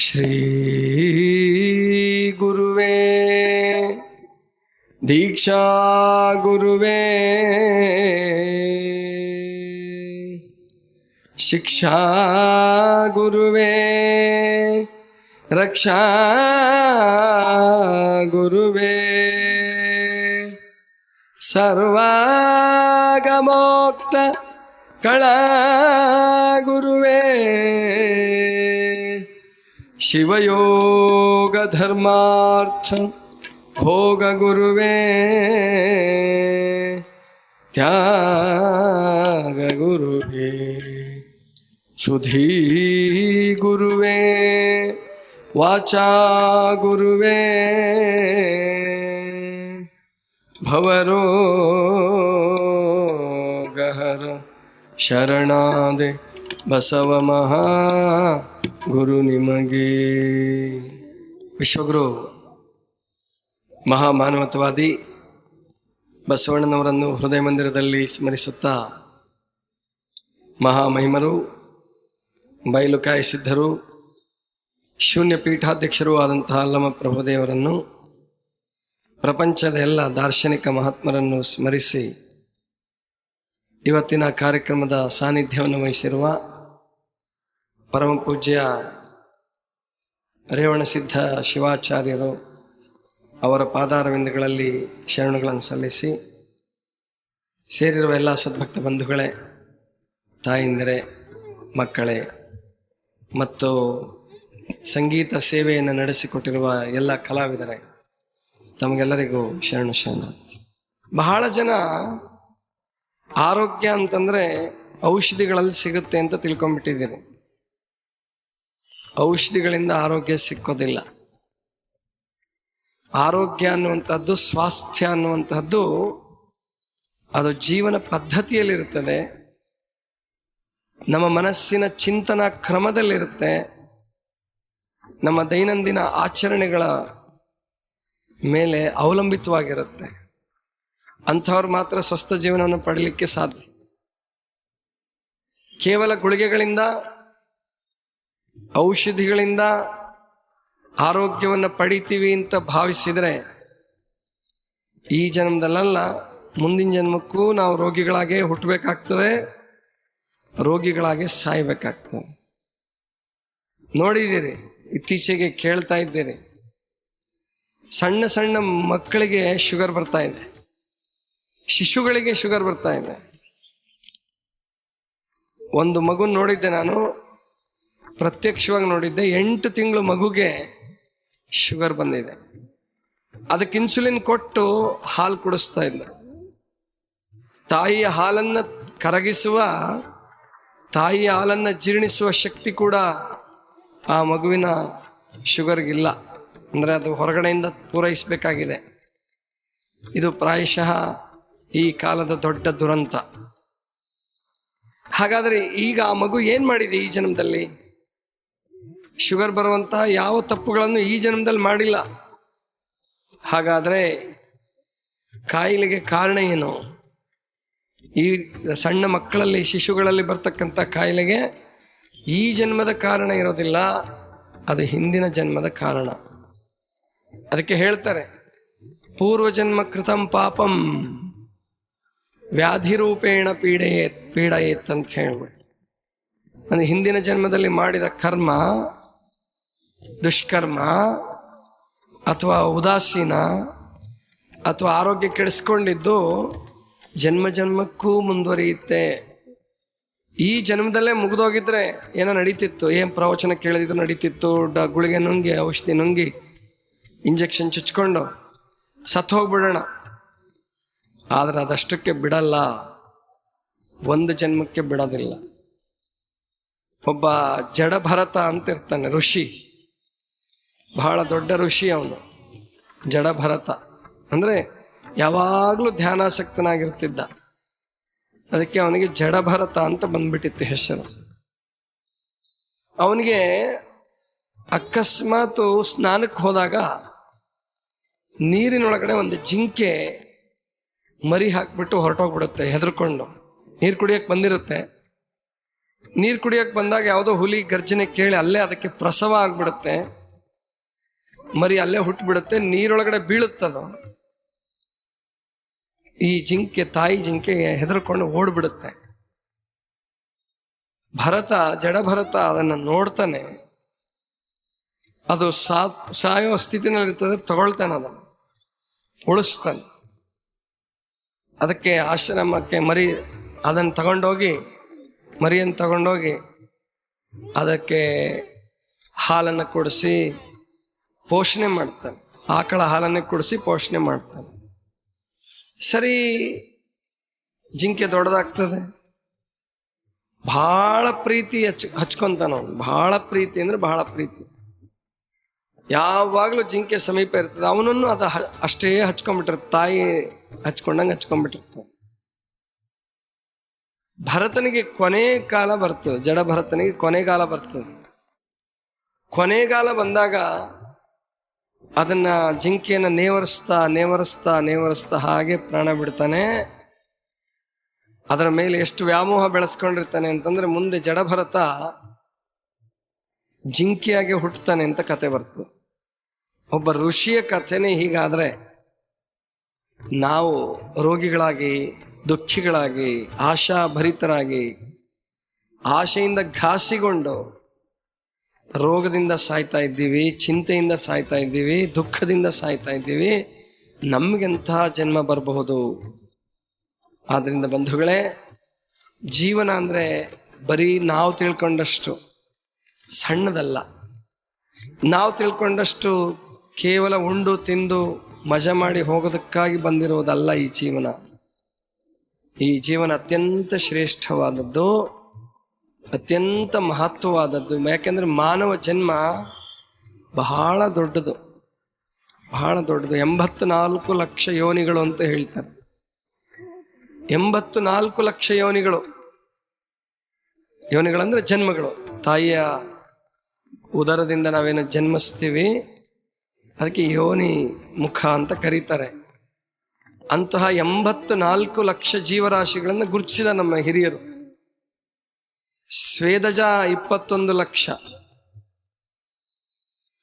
श्रीगुरुवे दीक्षा गुरुवे शिक्षा गुरुवे रक्षा गुरुवे सर्वागमोक्त कला गुरुवे। शिवयोगधर्मार्थ भोगगुरुवे त्यागगुरुवे सुधीगुरुवे वाचागुरुवे भवरोगहर शरणादे ಬಸವ ಮಹಾ ಗುರು ನಿಮಗೆ. ವಿಶ್ವಗುರು, ಮಹಾಮಾನವತವಾದಿ ಬಸವಣ್ಣನವರನ್ನು ಹೃದಯ ಮಂದಿರದಲ್ಲಿ ಸ್ಮರಿಸುತ್ತಾ ಮಹಾಮಹಿಮರು ಬಯಲು ಕಾಯಿಸಿದ್ದರು ಶೂನ್ಯ ಪೀಠಾಧ್ಯಕ್ಷರೂ ಆದಂತಹ ಅಲ್ಲಮ ಪ್ರಭುದೇವರನ್ನು, ಪ್ರಪಂಚದ ಎಲ್ಲ ದಾರ್ಶನಿಕ ಮಹಾತ್ಮರನ್ನು ಸ್ಮರಿಸಿ ಇವತ್ತಿನ ಕಾರ್ಯಕ್ರಮದ ಸಾನ್ನಿಧ್ಯವನ್ನು ವಹಿಸಿರುವ ಪರಮ ಪೂಜ್ಯ ರೇವಣಸಿದ್ಧ ಶಿವಾಚಾರ್ಯರು ಅವರ ಪಾದಾರವಿಂದಗಳಲ್ಲಿ ಶರಣುಗಳನ್ನು ಸಲ್ಲಿಸಿ ಸೇರಿರುವ ಎಲ್ಲ ಸದ್ಭಕ್ತ ಬಂಧುಗಳೇ, ತಾಯಿಂದರೆ, ಮಕ್ಕಳೇ, ಮತ್ತು ಸಂಗೀತ ಸೇವೆಯನ್ನು ನಡೆಸಿಕೊಟ್ಟಿರುವ ಎಲ್ಲ ಕಲಾವಿದರೇ, ತಮಗೆಲ್ಲರಿಗೂ ಶರಣು ಶರಣ ಬಹಳ ಜನ ಆರೋಗ್ಯ ಅಂತಂದರೆ ಔಷಧಿಗಳಲ್ಲಿ ಸಿಗುತ್ತೆ ಅಂತ ತಿಳ್ಕೊಂಡ್ಬಿಟ್ಟಿದ್ದೀರಿ. ಔಷಧಿಗಳಿಂದ ಆರೋಗ್ಯ ಸಿಕ್ಕೋದಿಲ್ಲ. ಆರೋಗ್ಯ ಅನ್ನುವಂಥದ್ದು, ಸ್ವಾಸ್ಥ್ಯ ಅನ್ನುವಂಥದ್ದು ಅದು ಜೀವನ ಪದ್ಧತಿಯಲ್ಲಿರುತ್ತದೆ. ನಮ್ಮ ಮನಸ್ಸಿನ ಚಿಂತನ ಕ್ರಮದಲ್ಲಿರುತ್ತೆ. ನಮ್ಮ ದೈನಂದಿನ ಆಚರಣೆಗಳ ಮೇಲೆ ಅವಲಂಬಿತವಾಗಿರುತ್ತೆ. ಅಂಥವ್ರು ಮಾತ್ರ ಸ್ವಸ್ಥ ಜೀವನವನ್ನು ಪಡಲಿಕ್ಕೆ ಸಾಧ್ಯ. ಕೇವಲ ಗುಳಿಗೆಗಳಿಂದ ಔಷಧಿಗಳಿಂದ ಆರೋಗ್ಯವನ್ನು ಪಡಿತೀವಿ ಅಂತ ಭಾವಿಸಿದರೆ ಈ ಜನ್ಮದಲ್ಲ ಮುಂದಿನ ಜನ್ಮಕ್ಕೂ ನಾವು ರೋಗಿಗಳಾಗೆ ಹುಟ್ಟಬೇಕಾಗ್ತದೆ ರೋಗಿಗಳಾಗೆ ಸಾಯಬೇಕಾಗ್ತದೆ. ನೋಡಿದ್ದೀರಿ, ಇತ್ತೀಚೆಗೆ ಕೇಳ್ತಾ ಇದ್ದೀರಿ. ಸಣ್ಣ ಸಣ್ಣ ಮಕ್ಕಳಿಗೆ ಶುಗರ್ ಬರ್ತಾ ಇದೆ. ಶಿಶುಗಳಿಗೆ ಶುಗರ್ ಬರ್ತಾ ಇದೆ. ಒಂದು ಮಗು ನೋಡಿದ್ದೆ ನಾನು ಪ್ರತ್ಯಕ್ಷವಾಗಿ ನೋಡಿದ್ದೆ, ಎಂಟು ತಿಂಗಳು ಮಗುಗೆ ಶುಗರ್ ಬಂದಿದೆ. ಅದಕ್ಕೆ ಇನ್ಸುಲಿನ್ ಕೊಟ್ಟು ಹಾಲು ಕುಡಿಸ್ತಾ ಇಲ್ಲ ತಾಯಿಯ ಹಾಲನ್ನು ಕರಗಿಸುವ, ತಾಯಿಯ ಹಾಲನ್ನು ಜೀರ್ಣಿಸುವ ಶಕ್ತಿ ಕೂಡ ಆ ಮಗುವಿನ ಶುಗರ್ಗಿಲ್ಲ. ಅಂದರೆ ಅದು ಹೊರಗಡೆಯಿಂದ ಪೂರೈಸಬೇಕಾಗಿದೆ. ಇದು ಪ್ರಾಯಶಃ ಈ ಕಾಲದ ದೊಡ್ಡ ದುರಂತ. ಹಾಗಾದರೆ ಈಗ ಆ ಮಗು ಏನು ಮಾಡಿದೆ ಈ ಜನ್ಮದಲ್ಲಿ? ಶುಗರ್ ಬರುವಂತಹ ಯಾವ ತಪ್ಪುಗಳನ್ನು ಈ ಜನ್ಮದಲ್ಲಿ ಮಾಡಿಲ್ಲ. ಹಾಗಾದರೆ ಕಾಯಿಲೆಗೆ ಕಾರಣ ಏನು? ಈ ಸಣ್ಣ ಮಕ್ಕಳಲ್ಲಿ, ಶಿಶುಗಳಲ್ಲಿ ಬರ್ತಕ್ಕಂಥ ಕಾಯಿಲೆಗೆ ಈ ಜನ್ಮದ ಕಾರಣ ಇರೋದಿಲ್ಲ, ಅದು ಹಿಂದಿನ ಜನ್ಮದ ಕಾರಣ. ಅದಕ್ಕೆ ಹೇಳ್ತಾರೆ ಪೂರ್ವ ಜನ್ಮ ಕೃತಂ ಪಾಪಂ ವ್ಯಾಧಿ ರೂಪೇಣ ಪೀಡೆಯೇ ಪೀಡೆಯೇತ್ ಅಂತ ಹೇಳ್ಬಿಟ್ಟು. ಅಂದರೆ ಹಿಂದಿನ ಜನ್ಮದಲ್ಲಿ ಮಾಡಿದ ಕರ್ಮ ದುಷ್ಕರ್ಮ ಅಥವಾ ಉದಾಸೀನ ಅಥವಾ ಆರೋಗ್ಯ ಕೆಡಿಸ್ಕೊಂಡಿದ್ದು ಜನ್ಮ ಜನ್ಮಕ್ಕೂ ಮುಂದುವರಿಯುತ್ತೆ. ಈ ಜನ್ಮದಲ್ಲೇ ಮುಗಿದೋಗಿದ್ರೆ ಏನೋ ನಡೀತಿತ್ತು, ಏನು ಪ್ರವಚನ ಕೇಳಿದ್ರು ನಡೀತಿತ್ತು, ಡ ಗುಳಿಗೆ ನುಂಗಿ, ಔಷಧಿ ನುಂಗಿ, ಇಂಜೆಕ್ಷನ್ ಚುಚ್ಕೊಂಡು ಸತ್ತು ಹೋಗ್ಬಿಡೋಣ. ಆದ್ರೆ ಅದಷ್ಟಕ್ಕೆ ಬಿಡಲ್ಲ, ಒಂದು ಜನ್ಮಕ್ಕೆ ಬಿಡೋದಿಲ್ಲ. ಒಬ್ಬ ಜಡಭರತ ಅಂತ ಇರ್ತಾನೆ ಋಷಿ. ಬಹಳ ದೊಡ್ಡ ಋಷಿ ಅವನು. ಜಡಭರತ. ಅಂದರೆ ಯಾವಾಗಲೂ ಧ್ಯಾನಾಸಕ್ತನಾಗಿರ್ತಿದ್ದ. ಅದಕ್ಕೆ ಅವನಿಗೆ ಜಡಭರತ ಅಂತ ಬಂದ್ಬಿಟ್ಟಿತ್ತು ಹೆಸರು. ಅವನಿಗೆ ಅಕಸ್ಮಾತ್ ಸ್ನಾನಕ್ಕೆ ಹೋದಾಗ ನೀರಿನೊಳಗಡೆ ಒಂದು ಜಿಂಕೆ ಮರಿ ಹಾಕ್ಬಿಟ್ಟು ಹೊರಟೋಗ್ಬಿಡುತ್ತೆ, ಹೆದರ್ಕೊಂಡು. ನೀರು ಕುಡಿಯೋಕೆ ಬಂದಿರುತ್ತೆ. ನೀರು ಕುಡಿಯೋಕೆ ಬಂದಾಗ ಯಾವುದೋ ಹುಲಿ ಗರ್ಜನೆ ಕೇಳಿ ಅಲ್ಲೇ ಅದಕ್ಕೆ ಪ್ರಸವ ಆಗ್ಬಿಡುತ್ತೆ. ಮರಿ ಅಲ್ಲೇ ಹುಟ್ಟುಬಿಡುತ್ತೆ ನೀರೊಳಗಡೆ ಬೀಳುತ್ತದು? ಈ ಜಿಂಕೆ, ತಾಯಿ ಜಿಂಕೆ ಹೆದರ್ಕೊಂಡು ಓಡ್ಬಿಡುತ್ತೆ. ಭರತ ಜಡ ಭರತ ಅದನ್ನ ನೋಡ್ತಾನೆ. ಅದು ಸಾ, ಸಾಯೋ ಸ್ಥಿತಿನಲ್ಲಿರ್ತದೆ, ತಗೊಳ್ತಾನೆ ಅದನ್ನು. ಉಳಿಸ್ತಾನೆ. ಅದಕ್ಕೆ ಆಶ್ರಮಕ್ಕೆ ಮರಿ ಅದನ್ನು ತಗೊಂಡೋಗಿ, ಮರಿಯನ್ನು ತಗೊಂಡೋಗಿ ಅದಕ್ಕೆ ಹಾಲನ್ನು ಕುಡಿಸಿ ಪೋಷಣೆ ಮಾಡ್ತಾನೆ. ಆಕಳ ಹಾಲನ್ನೇ ಕುಡಿಸಿ ಪೋಷಣೆ ಮಾಡ್ತಾನೆ. ಸರಿ, ಜಿಂಕೆ ದೊಡ್ಡದಾಗ್ತದೆ. ಬಹಳ ಪ್ರೀತಿ ಹಚ್ ಹಚ್ಕೊಂತಾನ ಅವನು. ಬಹಳ ಪ್ರೀತಿ ಅಂದ್ರೆ ಬಹಳ ಪ್ರೀತಿ. ಯಾವಾಗಲೂ ಜಿಂಕೆ ಸಮೀಪ ಇರ್ತದೆ. ಅವನನ್ನು ಅದು ಅಷ್ಟೇ ಹಚ್ಕೊಂಡ್ಬಿಟ್ಟಿರ್ತ, ತಾಯಿ ಹಚ್ಕೊಂಡಂಗೆ ಹಚ್ಕೊಂಡ್ಬಿಟ್ಟಿರ್ತಾನೆ ಭರತನಿಗೆ ಕೊನೆ ಕಾಲ ಬರ್ತದೆ. ಜಡ ಭರತನಿಗೆ ಕೊನೆಗಾಲ ಬರ್ತದೆ. ಕೊನೆಗಾಲ ಬಂದಾಗ ಅದನ್ನ ಜಿಂಕೆಯನ್ನ ನೇವರಿಸ್ತಾ ನೇವರಿಸ್ತಾ ನೇವರಿಸ್ತಾ ಹಾಗೆ ಪ್ರಾಣ ಬಿಡ್ತಾನೆ. ಅದರ ಮೇಲೆ ಎಷ್ಟು ವ್ಯಾಮೋಹ ಬೆಳೆಸ್ಕೊಂಡಿರ್ತಾನೆ ಅಂತಂದ್ರೆ ಮುಂದೆ ಜಡಭರತ ಜಿಂಕೆಯಾಗಿ ಹುಟ್ಟುತ್ತಾನೆ ಅಂತ ಕತೆ ಬರ್ತು. ಒಬ್ಬ ಋಷಿಯ ಕಥೆನೇ ಹೀಗಾದ್ರೆ, ನಾವು ರೋಗಿಗಳಾಗಿ, ದುಃಖಿಗಳಾಗಿ, ಆಶಾಭರಿತರಾಗಿ, ಆಶೆಯಿಂದ ಘಾಸಿಗೊಂಡು ರೋಗದಿಂದ ಸಾಯ್ತಾ ಇದ್ದೀವಿ, ಚಿಂತೆಯಿಂದ ಸಾಯ್ತಾ ಇದ್ದೀವಿ, ದುಃಖದಿಂದ ಸಾಯ್ತಾ ಇದ್ದೀವಿ ನಮಗೆಂತಹ ಜನ್ಮ ಬರಬಹುದು? ಆದ್ದರಿಂದ ಬಂಧುಗಳೇ, ಜೀವನ ಅಂದ್ರೆ ಬರೀ ನಾವು ತಿಳ್ಕೊಂಡಷ್ಟು ಸಣ್ಣದಲ್ಲ. ನಾವು ತಿಳ್ಕೊಂಡಷ್ಟು ಕೇವಲ ಉಂಡು ತಿಂದು ಮಜ ಮಾಡಿ ಹೋಗೋದಕ್ಕಾಗಿ ಬಂದಿರುವುದಲ್ಲ ಈ ಜೀವನ. ಈ ಜೀವನ ಅತ್ಯಂತ ಶ್ರೇಷ್ಠವಾದದ್ದು. ಅತ್ಯಂತ ಮಹತ್ವವಾದದ್ದು. ಯಾಕೆಂದ್ರೆ ಮಾನವ ಜನ್ಮ ಬಹಳ ದೊಡ್ಡದು. ಬಹಳ ದೊಡ್ಡದು. ಎಂಬತ್ತು ನಾಲ್ಕು ಲಕ್ಷ ಯೋನಿಗಳು ಅಂತ ಹೇಳ್ತಾರೆ. ಎಂಬತ್ತು ನಾಲ್ಕು ಲಕ್ಷ ಯೋನಿಗಳು. ಯೋನಿಗಳಂದ್ರೆ ಜನ್ಮಗಳು. ತಾಯಿಯ ಉದರದಿಂದ ನಾವೇನು ಜನ್ಮಿಸ್ತೀವಿ? ಅದಕ್ಕೆ ಯೋನಿ ಮುಖ ಅಂತ ಕರೀತಾರೆ. ಅಂತಹ ಎಂಬತ್ತು ನಾಲ್ಕು ಲಕ್ಷ ಜೀವರಾಶಿಗಳನ್ನು ಗುರುತಿಸಿದ ನಮ್ಮ ಹಿರಿಯರು. ಸ್ವೇದಜ ಇಪ್ಪತ್ತೊಂದು ಲಕ್ಷ.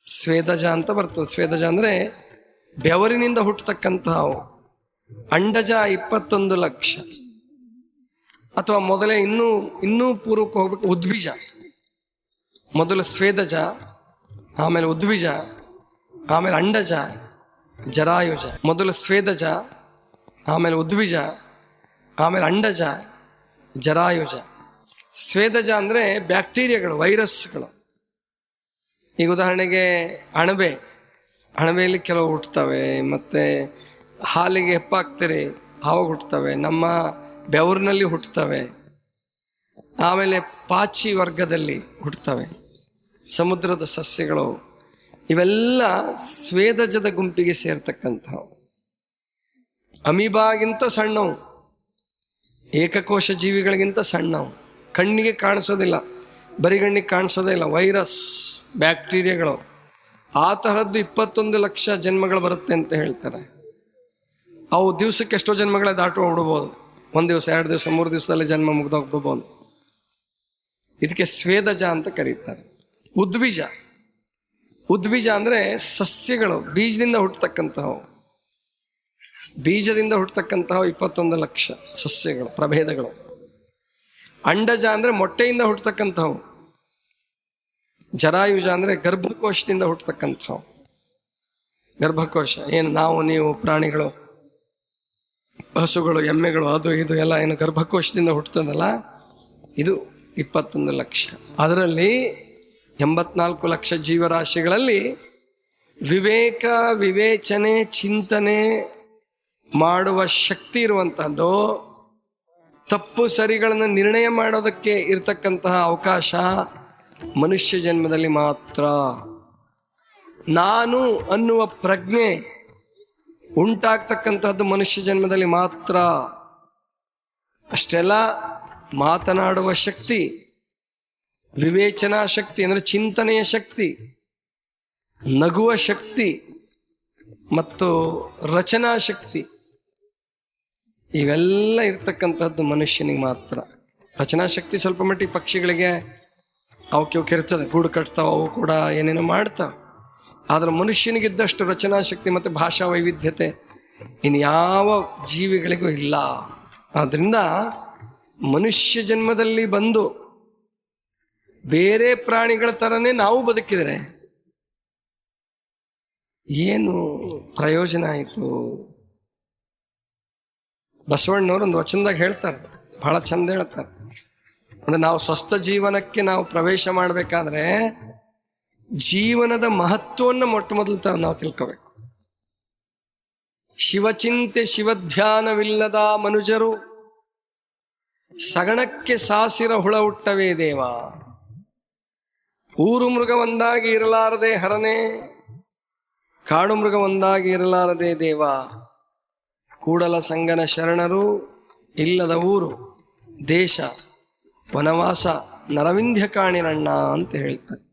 ಸ್ವೇದಜ ಅಂತ ಬರ್ತದೆ. ಸ್ವೇದಜ ಅಂದ್ರೆ ಬೆವರಿನಿಂದ ಹುಟ್ಟತಕ್ಕಂತಹ ಅಂಡಜ ಇಪ್ಪತ್ತೊಂದು ಲಕ್ಷ. ಅಥವಾ ಮೊದಲೇ ಇನ್ನೂ ಇನ್ನೂ ಪೂರ್ವಕ್ಕೆ ಹೋಗ್ಬೇಕು. ಉದ್ವಿಜ. ಮೊದಲು ಸ್ವೇದಜ, ಆಮೇಲೆ ಉದ್ವಿಜ, ಆಮೇಲೆ ಅಂಡಜ, ಜರಾಯುಜ. ಮೊದಲು ಸ್ವೇದಜ, ಆಮೇಲೆ ಉದ್ವಿಜ, ಆಮೇಲೆ ಅಂಡಜ, ಜರಾಯುಜ. ಸ್ವೇದಜ ಅಂದ್ರೆ ಬ್ಯಾಕ್ಟೀರಿಯಾಗಳು ವೈರಸ್ಗಳು ಈಗ ಉದಾಹರಣೆಗೆ ಅಣಬೆ. ಅಣಬೆಯಲ್ಲಿ ಕೆಲವು ಹುಟ್ಟುತ್ತವೆ, ಮತ್ತೆ ಹಾಲಿಗೆ ಹೆಪ್ಪಾಕ್ತೀರಿ ಆವಾಗ ಹುಟ್ಟುತ್ತವೆ, ನಮ್ಮ ಬೆವರಿನಲ್ಲಿ ಹುಟ್ಟುತ್ತವೆ. ಆಮೇಲೆ ಪಾಚಿ ವರ್ಗದಲ್ಲಿ ಹುಟ್ಟುತ್ತವೆ. ಸಮುದ್ರದ ಸಸ್ಯಗಳು. ಇವೆಲ್ಲ ಸ್ವೇದಜದ ಗುಂಪಿಗೆ ಸೇರ್ತಕ್ಕಂಥವು. ಅಮೀಬಾಗಿಂತ ಸಣ್ಣವು. ಏಕಕೋಶ ಜೀವಿಗಳಿಗಿಂತ ಸಣ್ಣವು. ಕಣ್ಣಿಗೆ ಕಾಣಿಸೋದಿಲ್ಲ ಬರಿಗಣ್ಣಿಗೆ ಕಾಣಿಸೋದೇ ಇಲ್ಲ. ವೈರಸ್, ಬ್ಯಾಕ್ಟೀರಿಯಾಗಳು, ಆ ತರದ್ದು ಇಪ್ಪತ್ತೊಂದು ಲಕ್ಷ ಜನ್ಮಗಳು ಬರುತ್ತೆ ಅಂತ ಹೇಳ್ತಾರೆ. ಅವು ದಿವಸಕ್ಕೆ ಎಷ್ಟೋ ಜನ್ಮಗಳೇ ದಾಟು ಹೊಡ್ಬೋದು ಒಂದು ದಿವಸ, ಎರಡು ದಿವಸ, ಮೂರು ದಿವಸದಲ್ಲಿ ಜನ್ಮ ಮುಗ್ದೋಗ್ಬಿಡ್ಬೋದು. ಇದಕ್ಕೆ ಸ್ವೇದಜ ಅಂತ ಕರೀತಾರೆ. ಉದ್ಬೀಜ ಉದ್ಬೀಜ ಅಂದರೆ ಸಸ್ಯಗಳು, ಬೀಜದಿಂದ ಹುಟ್ಟತಕ್ಕಂತಹವು. ಬೀಜದಿಂದ ಹುಟ್ಟತಕ್ಕಂತಹ ಇಪ್ಪತ್ತೊಂದು ಲಕ್ಷ ಸಸ್ಯಗಳು, ಪ್ರಭೇದಗಳು. ಅಂಡಜ ಅಂದ್ರೆ ಮೊಟ್ಟೆಯಿಂದ ಹುಟ್ಟತಕ್ಕಂಥವು. ಜರಾಯುಜ ಅಂದ್ರೆ ಗರ್ಭಕೋಶದಿಂದ ಹುಟ್ಟತಕ್ಕಂಥವು. ಗರ್ಭಕೋಶ, ಏನು ನಾವು, ನೀವು, ಪ್ರಾಣಿಗಳು, ಹಸುಗಳು, ಎಮ್ಮೆಗಳು, ಅದು ಇದು ಎಲ್ಲ ಏನು ಗರ್ಭಕೋಶದಿಂದ ಹುಟ್ಟುತ್ತದಲ್ಲ? ಇದು ಇಪ್ಪತ್ತೊಂದು ಲಕ್ಷ. ಅದರಲ್ಲಿ ಎಂಬತ್ನಾಲ್ಕು ಲಕ್ಷ ಜೀವರಾಶಿಗಳಲ್ಲಿ ವಿವೇಕ, ವಿವೇಚನೆ, ಚಿಂತನೆ ಮಾಡುವ ಶಕ್ತಿ ಇರುವಂತಹದ್ದು ತಪ್ಪು ಸರಿಗಳನ್ನು ನಿರ್ಣಯ ಮಾಡೋದಕ್ಕೆ ಇರತಕ್ಕಂತಹ ಅವಕಾಶ ಮನುಷ್ಯ ಜನ್ಮದಲ್ಲಿ ಮಾತ್ರ. ನಾನು ಅನ್ನುವ ಪ್ರಜ್ಞೆ ಉಂಟಾಗ್ತಕ್ಕಂತಹದ್ದು ಮನುಷ್ಯ ಜನ್ಮದಲ್ಲಿ ಮಾತ್ರ. ಅಷ್ಟೆಲ್ಲ ಮಾತನಾಡುವ ಶಕ್ತಿ, ವಿವೇಚನಾ ಶಕ್ತಿ ಅಂದರೆ ಚಿಂತನೆಯ ಶಕ್ತಿ, ನಗುವ ಶಕ್ತಿ ಮತ್ತು ರಚನಾ ಶಕ್ತಿ. ಇವೆಲ್ಲ ಇರ್ತಕ್ಕಂಥದ್ದು ಮನುಷ್ಯನಿಗೆ ಮಾತ್ರ. ರಚನಾ ಶಕ್ತಿ ಸ್ವಲ್ಪ ಮಟ್ಟಿಗೆ ಪಕ್ಷಿಗಳಿಗೆ ಅವಕ್ಕೆ ಅವಕ್ಕೆ ಇರ್ತದೆ. ಗೂಡು ಕಟ್ತಾವ, ಅವು ಕೂಡ ಏನೇನೋ ಮಾಡ್ತಾವೆ. ಆದ್ರೆ ಮನುಷ್ಯನಿಗಿದ್ದಷ್ಟು ರಚನಾ ಶಕ್ತಿ ಮತ್ತು ಭಾಷಾ ವೈವಿಧ್ಯತೆ ಇನ್ಯಾವ ಜೀವಿಗಳಿಗೂ ಇಲ್ಲ. ಆದ್ದರಿಂದ ಮನುಷ್ಯ ಜನ್ಮದಲ್ಲಿ ಬಂದು ಬೇರೆ ಪ್ರಾಣಿಗಳ ಥರನೇ ನಾವು ಬದುಕಿದರೆ ಏನು ಪ್ರಯೋಜನ ಆಯಿತು? ಬಸವಣ್ಣವ್ರು ಒಂದು ವಚನದಾಗ ಹೇಳ್ತಾರೆ, ಬಹಳ ಚಂದ ಹೇಳ್ತಾರೆ. ಅಂದ್ರೆ ನಾವು ಸ್ವಸ್ಥ ಜೀವನಕ್ಕೆ ನಾವು ಪ್ರವೇಶ ಮಾಡಬೇಕಾದ್ರೆ ಜೀವನದ ಮಹತ್ವವನ್ನು ಮೊಟ್ಟ ಮೊದಲು ನಾವು ತಿಳ್ಕೋಬೇಕು. ಶಿವಚಿಂತೆ ಶಿವಧ್ಯಾನವಿಲ್ಲದ ಮನುಜರು ಸಗಣಕ್ಕೆ ಸಾಸಿರ ಹುಳ ಹುಟ್ಟವೇ ದೇವ. ಊರು ಮೃಗ ಒಂದಾಗಿ ಇರಲಾರದೆ ಹರನೆ, ಕಾಡು ಮೃಗ ಒಂದಾಗಿ ಇರಲಾರದೆ ದೇವ. ಕೂಡಲ ಸಂಗನ ಶರಣರು ಇಲ್ಲದ ಊರು, ದೇಶ, ವನವಾಸ ನರವಿಂಧ್ಯ ಕಾಣಿರಣ್ಣ ಅಂತ ಹೇಳ್ತಾರೆ.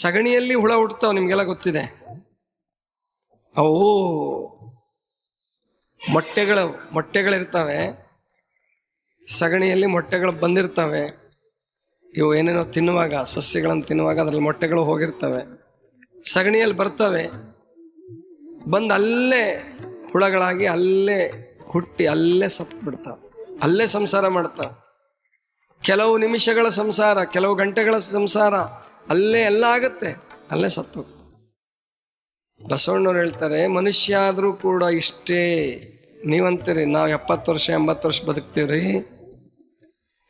ಸಗಣಿಯಲ್ಲಿ ಹುಳ ಹುಟ್ಟತಾವ ನಿಮಗೆಲ್ಲ ಗೊತ್ತಿದೆ. ಅವು ಮೊಟ್ಟೆಗಳು, ಮೊಟ್ಟೆಗಳಿರ್ತವೆ. ಸಗಣಿಯಲ್ಲಿ ಮೊಟ್ಟೆಗಳು ಬಂದಿರ್ತವೆ. ಇವು ಏನೇನೋ ತಿನ್ನುವಾಗ, ಸಸ್ಯಗಳನ್ನು ತಿನ್ನುವಾಗ ಅದರಲ್ಲಿ ಮೊಟ್ಟೆಗಳು ಹೋಗಿರ್ತವೆ. ಸಗಣಿಯಲ್ಲಿ ಬರ್ತವೆ. ಬಂದು ಅಲ್ಲೇ ಹುಳಗಳಾಗಿ ಅಲ್ಲೇ ಹುಟ್ಟಿ ಅಲ್ಲೇ ಸತ್ತು ಅಲ್ಲೇ ಸಂಸಾರ ಮಾಡ್ತಾವೆ. ಕೆಲವು ನಿಮಿಷಗಳ ಸಂಸಾರ, ಕೆಲವು ಗಂಟೆಗಳ ಸಂಸಾರ ಅಲ್ಲೇ ಎಲ್ಲ ಆಗುತ್ತೆ. ಅಲ್ಲೇ ಸತ್ತು. ಬಸವಣ್ಣವ್ರು ಹೇಳ್ತಾರೆ ಮನುಷ್ಯ ಆದರೂ ಕೂಡ ಇಷ್ಟೇ. ನೀವಂತೀರಿ, ನಾವು ಎಪ್ಪತ್ತು ವರ್ಷ, ಎಂಬತ್ತು ವರ್ಷ ಬದುಕ್ತೀವ್ರಿ.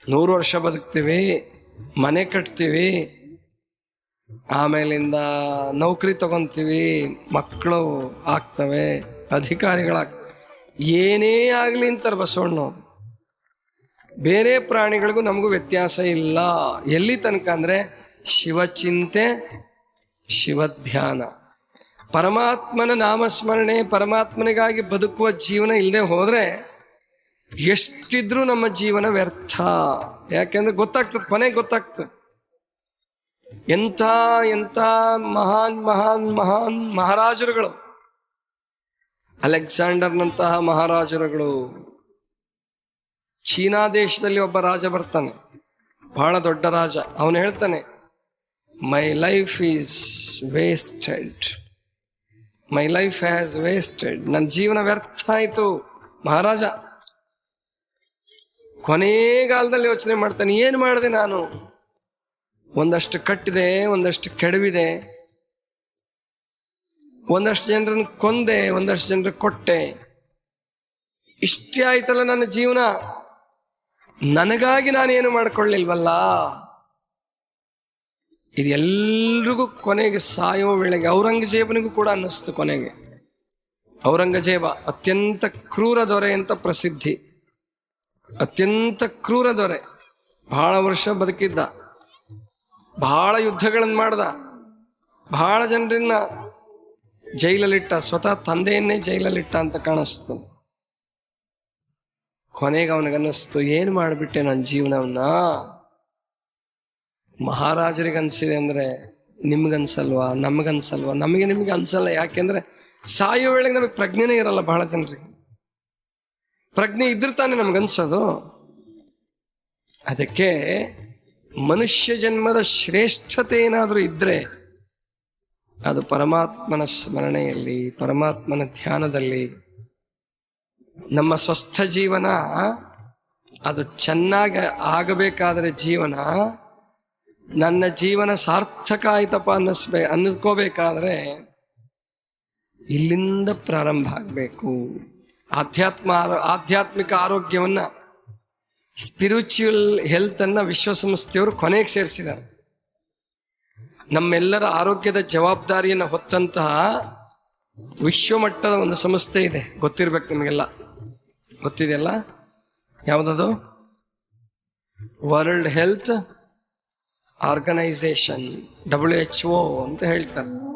ನೂರು ವರ್ಷ ಬದುಕ್ತೀವಿ, ಮನೆ ಕಟ್ತೀವಿ ಆಮೇಲಿಂದ ನೌಕರಿ ತಗೊಂತೀವಿ ಮಕ್ಕಳು ಆಗ್ತವೆ ಅಧಿಕಾರಿಗಳಾಗ್ತವೆ ಏನೇ ಆಗಲಿ ಅಂತಾರೆ ಬಸವಣ್ಣವ್ರು. ಬೇರೆ ಪ್ರಾಣಿಗಳಿಗೂ ನಮಗೂ ವ್ಯತ್ಯಾಸ ಇಲ್ಲ. ಎಲ್ಲಿ ತನಕ ಅಂದರೆ ಶಿವಚಿಂತೆ, ಶಿವಧ್ಯಾನ. ಪರಮಾತ್ಮನ ನಾಮಸ್ಮರಣೆ, ಪರಮಾತ್ಮನಿಗಾಗಿ ಬದುಕುವ ಜೀವನ ಇಲ್ಲದೆ ಹೋದರೆ ಎಷ್ಟಿದ್ರೂ ನಮ್ಮ ಜೀವನ ವ್ಯರ್ಥ. ಯಾಕೆಂದ್ರೆ ಗೊತ್ತಾಗ್ತದೆ, ಕೊನೆಗೆ ಗೊತ್ತಾಗ್ತದೆ. ಎಂಥ ಎಂಥ ಮಹಾನ್ ಮಹಾನ್ ಮಹಾನ್ ಮಹಾರಾಜರುಗಳು. ಅಲೆಕ್ಸಾಂಡರ್ನಂತಹ ಮಹಾರಾಜರುಗಳು. ಚೀನಾ ದೇಶದಲ್ಲಿ ಒಬ್ಬ ರಾಜ ಬರ್ತಾನೆ. ಬಹಳ ದೊಡ್ಡ ರಾಜ. ಅವನು ಹೇಳ್ತಾನೆ my life is wasted my life has wasted ನನ್ನ ಜೀವನ ವ್ಯರ್ಥ ಆಯಿತು. ಮಹಾರಾಜ ಕೊನೆಗಾಲದಲ್ಲಿ ಯೋಚನೆ ಮಾಡ್ತಾನೆ, ಏನು ಮಾಡಿದೆ ನಾನು? ಒಂದಷ್ಟು ಕಟ್ಟಿದೆ, ಒಂದಷ್ಟು ಕೆಡವಿದೆ. ಒಂದಷ್ಟು ಜನರನ್ನು ಕೊಂದೆ, ಒಂದಷ್ಟು ಜನರಿಗೆ ಕೊಟ್ಟೆ. ಇಷ್ಟೇ ಆಯ್ತಲ್ಲ ನನ್ನ ಜೀವನ? ನನಗಾಗಿ ನಾನೇನು ಮಾಡ್ಕೊಳ್ಳಿಲ್ವಲ್ಲ? ಇದು ಎಲ್ರಿಗೂ ಕೊನೆಗೆ ಸಾಯೋ ವೇಳೆಗೆ, ಔರಂಗಜೇಬನಿಗೂ ಕೂಡ ಅನ್ನಿಸ್ತು ಕೊನೆಗೆ. ಔರಂಗಜೇಬ ಅತ್ಯಂತ ಕ್ರೂರ ದೊರೆ ಅಂತ ಪ್ರಸಿದ್ಧಿ. ಅತ್ಯಂತ ಕ್ರೂರ ದೊರೆ. ಬಹಳ ವರ್ಷ ಬದುಕಿದ್ದ. ಬಹಳ ಯುದ್ಧಗಳನ್ನು ಮಾಡ್ದ. ಬಹಳ ಜನರನ್ನ ಜೈಲಲ್ಲಿಟ್ಟ, ಸ್ವತಃ ತಂದೆಯನ್ನೇ ಜೈಲಲ್ಲಿಟ್ಟ ಅಂತ ಕಾಣಿಸ್ತು. ಕೊನೆಗೆ ಅವನಿಗನ್ನಿಸ್ತು, ಏನು ಮಾಡಿಬಿಟ್ಟೆ ನನ್ನ ಜೀವನವನ್ನ? ಮಹಾರಾಜರಿಗೆ ಅನ್ಸಿದೆ ಅಂದ್ರೆ ನಿಮ್ಗನ್ಸಲ್ವಾ? ನಮಗನ್ಸಲ್ವಾ? ನಮಗೆ ನಿಮಗೆ ಅನ್ಸಲ್ಲ. ಯಾಕೆಂದ್ರೆ ಸಾಯೋ ವೇಳೆಗೆ ನಮಗೆ ಪ್ರಜ್ಞೆನೇ ಇರಲ್ಲ ಬಹಳ ಜನರಿಗೆ. ಪ್ರಜ್ಞೆ ಇದ್ರೆ ತಾನೇ ನಮ್ಗನ್ಸೋದು. ಅದಕ್ಕೆ ಮನುಷ್ಯ ಜನ್ಮದ ಶ್ರೇಷ್ಠತೆ ಏನಾದರೂ ಇದ್ದರೆ ಅದು ಪರಮಾತ್ಮನ ಸ್ಮರಣೆಯಲ್ಲಿ, ಪರಮಾತ್ಮನ ಧ್ಯಾನದಲ್ಲಿ ನಮ್ಮ ಸ್ವಸ್ಥ ಜೀವನ, ಅದು ಚೆನ್ನಾಗಿ ಆಗಬೇಕಾದರೆ ಜೀವನ, ನನ್ನ ಜೀವನ ಸಾರ್ಥಕ ಆಯ್ತಪ್ಪ ಅನ್ನಿಸ್ಬೇ, ಅನ್ನಿಸ್ಕೋಬೇಕಾದ್ರೆ ಇಲ್ಲಿಂದ ಪ್ರಾರಂಭ ಆಗಬೇಕು. ಆಧ್ಯಾತ್ಮ ಆರೋ- ಆಧ್ಯಾತ್ಮಿಕ ಆರೋಗ್ಯವನ್ನ ಸ್ಪಿರಿಚುವಲ್ ಹೆಲ್ತ್ ಅನ್ನ ವಿಶ್ವಸಂಸ್ಥೆಯವರು ಕೊನೆಗೆ ಸೇರಿಸಿದ್ದಾರೆ. ನಮ್ಮೆಲ್ಲರ ಆರೋಗ್ಯದ ಜವಾಬ್ದಾರಿಯನ್ನು ಹೊತ್ತಂತಹ ವಿಶ್ವಮಟ್ಟದ ಒಂದು ಸಂಸ್ಥೆ ಇದೆ. ಗೊತ್ತಿರ್ಬೇಕು ನಿಮಗೆಲ್ಲ. ಗೊತ್ತಿದೆಯಲ್ಲ? ಯಾವುದದು? World health organization W H O ಅಂತ ಹೇಳ್ತಾರೆ.